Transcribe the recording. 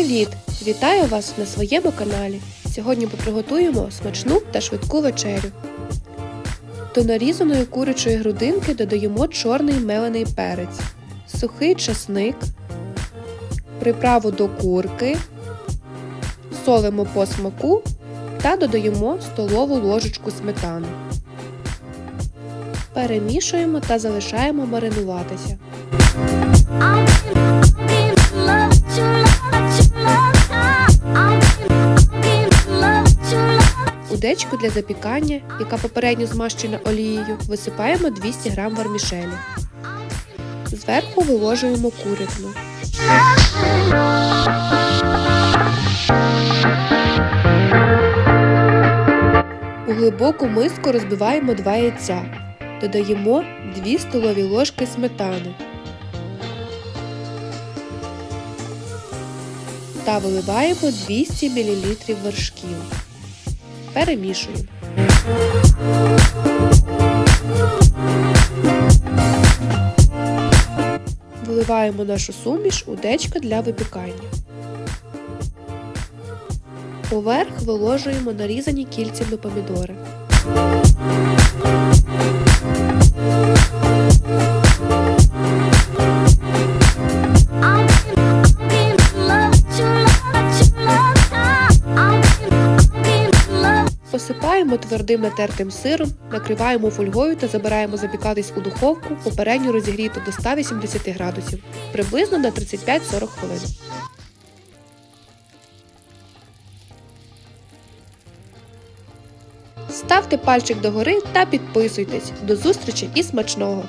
Привіт! Вітаю вас на своєму каналі. Сьогодні ми приготуємо смачну та швидку вечерю. До нарізаної курячої грудинки додаємо чорний мелений перець, сухий чесник, приправу до курки, солимо по смаку та додаємо столову ложечку сметани. Перемішуємо та залишаємо маринуватися. У дечку для запікання, яка попередньо змащена олією, висипаємо 200 г вармішелі. Зверху виложуємо курятину. У глибоку миску розбиваємо 2 яйця. Додаємо 2 столові ложки сметани. Та виливаємо 200 мл вершків. Перемішуємо. Виливаємо нашу суміш у дечко для випікання. Поверх виложуємо нарізані кільцями помідори. Посипаємо твердим натертим сиром, накриваємо фольгою та забираємо запікатись у духовку, попередньо розігріту до 180 градусів, приблизно на 35-40 хвилин. Ставте пальчик догори та підписуйтесь. До зустрічі і смачного!